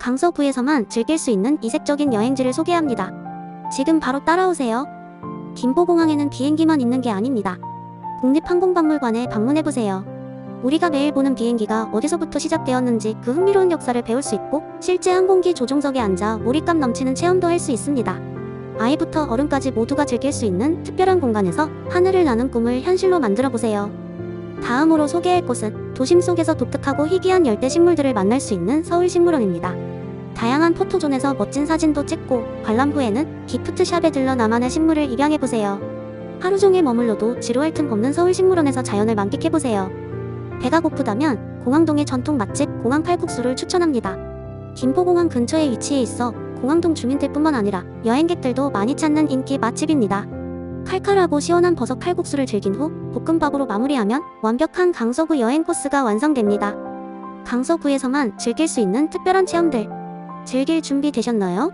강서구에서만 즐길 수 있는 이색적인 여행지를 소개합니다. 지금 바로 따라오세요. 김포공항에는 비행기만 있는 게 아닙니다. 국립항공박물관에 방문해보세요. 우리가 매일 보는 비행기가 어디서부터 시작되었는지 그 흥미로운 역사를 배울 수 있고 실제 항공기 조종석에 앉아 몰입감 넘치는 체험도 할 수 있습니다. 아이부터 어른까지 모두가 즐길 수 있는 특별한 공간에서 하늘을 나는 꿈을 현실로 만들어 보세요. 다음으로 소개할 곳은 도심 속에서 독특하고 희귀한 열대 식물들을 만날 수 있는 서울식물원입니다. 다양한 포토존에서 멋진 사진도 찍고 관람 후에는 기프트샵에 들러 나만의 식물을 입양해보세요. 하루 종일 머물러도 지루할 틈 없는 서울식물원에서 자연을 만끽해보세요. 배가 고프다면 공항동의 전통 맛집 공항 칼국수를 추천합니다. 김포공항 근처에 위치해 있어 공항동 주민들뿐만 아니라 여행객들도 많이 찾는 인기 맛집입니다. 칼칼하고 시원한 버섯 칼국수를 즐긴 후 볶음밥으로 마무리하면 완벽한 강서구 여행 코스가 완성됩니다. 강서구에서만 즐길 수 있는 특별한 체험들. 즐길 준비 되셨나요?